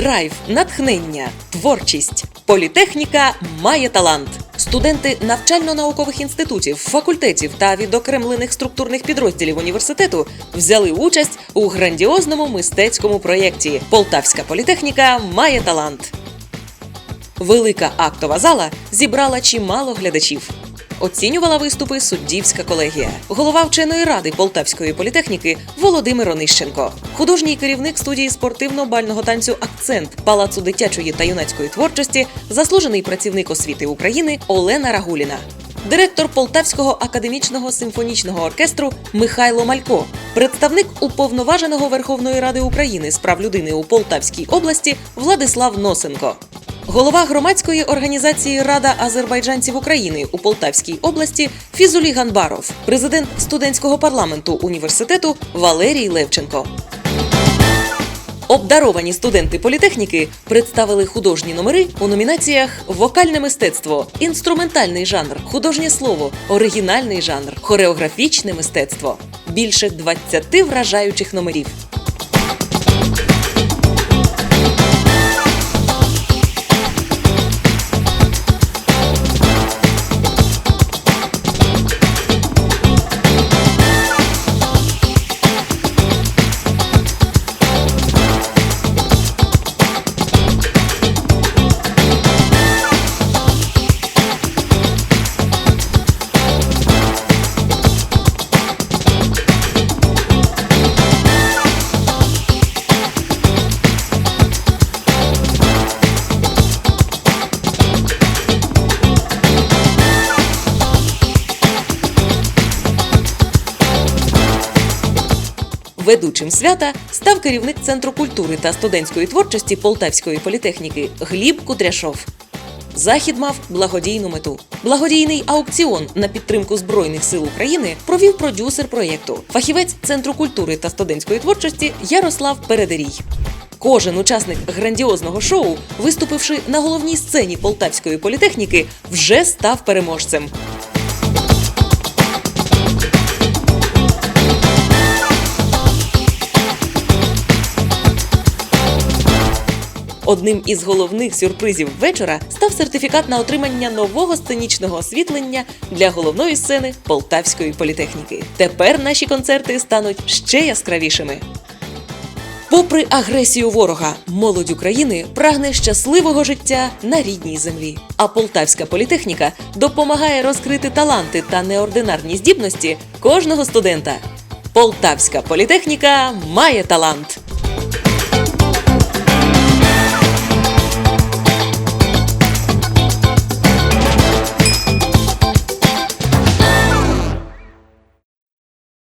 драйв, натхнення, творчість. Політехніка має талант. Студенти навчально-наукових інститутів, факультетів та відокремлених структурних підрозділів університету взяли участь у грандіозному мистецькому проєкті Полтавська політехніка має талант. Велика актова зала зібрала чимало глядачів. Оцінювала виступи суддівська колегія, голова вченої ради Полтавської політехніки Володимир Онищенко, художній керівник студії спортивно-бального танцю Акцент Палацу дитячої та юнацької творчості, заслужений працівник освіти України Олена Рагуліна. Директор Полтавського академічного симфонічного оркестру Михайло Малько, представник уповноваженого Верховної Ради України з прав людини у Полтавській області Владислав Носенко, Голова громадської організації Рада азербайджанців України у Полтавській області Фізулі Ганбаров, президент студентського парламенту університету Валерій Левченко. Обдаровані студенти політехніки представили художні номери у номінаціях Вокальне мистецтво, інструментальний жанр, художнє слово, оригінальний жанр, хореографічне мистецтво. Більше 20 вражаючих номерів. Ведучим свята став керівник Центру культури та студентської творчості Полтавської політехніки Гліб Кудряшов. Захід мав благодійну мету. Благодійний аукціон на підтримку Збройних сил України провів продюсер проєкту, фахівець Центру культури та студентської творчості Ярослав Передерій. Кожен учасник грандіозного шоу, виступивши на головній сцені Полтавської політехніки, вже став переможцем. Одним із головних сюрпризів вечора став сертифікат на отримання нового сценічного освітлення для головної сцени Полтавської політехніки. Тепер наші концерти стануть ще яскравішими. Попри агресію ворога, молодь України прагне щасливого життя на рідній землі. А полтавська політехніка допомагає розкрити таланти та неординарні здібності кожного студента. Полтавська політехніка має талант.